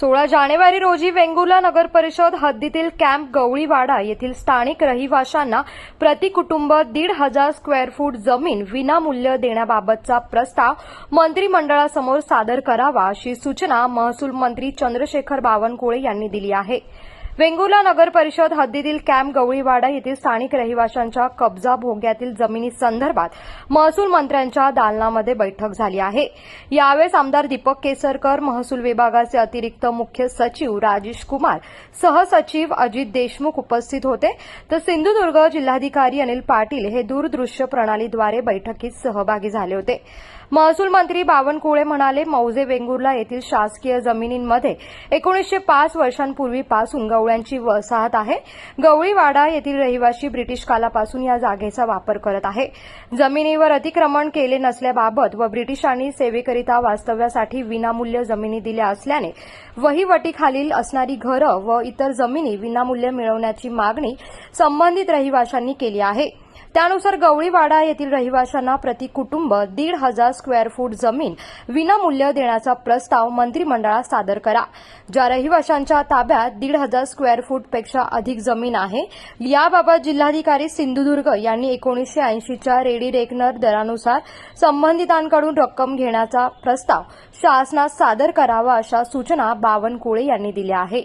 सोळा जानेवारी रोजी वेंगुर्ला नगर परिषद हद्दीतील कॅम्प गवळीवाडा येथील स्थानिक रहिवाशांना प्रति कुटुंब दीड हजार स्क्वेअर फूट जमीन विनामूल्य देण्याबाबतचा प्रस्ताव मंत्रिमंडळासमोर सादर करावा अशी सूचना महसूल मंत्री चंद्रशेखर बावनकुळे यांनी दिली आहे. वेंगुर्ला नगर परिषद हद्दीतील कॅम्प गवळीवाडा येथील स्थानिक रहिवाशांच्या कब्जा भोग्यातील जमिनी संदर्भात महसूल मंत्र्यांच्या दालनामध्ये बैठक झाली आहे. यावेळेस आमदार दीपक केसरकर महसूल विभागाचे अतिरिक्त मुख्य सचिव राजेश कुमार सहसचिव अजित देशमुख उपस्थित होते. तर सिंधुदुर्ग जिल्हाधिकारी अनिल पाटील हे दूरदृश्य प्रणालीद्वारे बैठकीत सहभागी झाले होते. महसूल मंत्री बावनकुळे म्हणाले मौजे वेंगुर्ला येथील शासकीय जमिनींमध्ये एकोणीसशे पाच वर्षांपूर्वीपासून गवळ्यांची वसाहत आहे. गवळीवाडा येथील रहिवाशी ब्रिटिश कालापासून या जागेचा वापर करत आहे. जमिनीवर अतिक्रमण केले नसल्याबाबत व ब्रिटिशांनी सेवेकरिता वास्तव्यासाठी विनामूल्य जमिनी दिल्या असल्याने वहिवटीखालील असणारी घरं व इतर जमिनी विनामूल्य मिळवण्याची मागणी संबंधित रहिवाशांनी केली आहे. त्यानुसार गवळीवाडा येथील रहिवाशांना प्रति कुटुंब दीड हजार स्क्वेअर फूट जमीन विनामूल्य देण्याचा प्रस्ताव मंत्रिमंडळात सादर करा. ज्या रहिवाशांच्या ताब्यात दीड हजार स्क्वेअर फूटपेक्षा अधिक जमीन आहे याबाबत जिल्हाधिकारी सिंधुदुर्ग यांनी एकोणीसशे ऐंशीच्या रेडी रेकनर दरानुसार संबंधितांकडून रक्कम घेण्याचा प्रस्ताव शासनात सादर करावा अशा सूचना बावनकुळे यांनी दिल्या आहेत.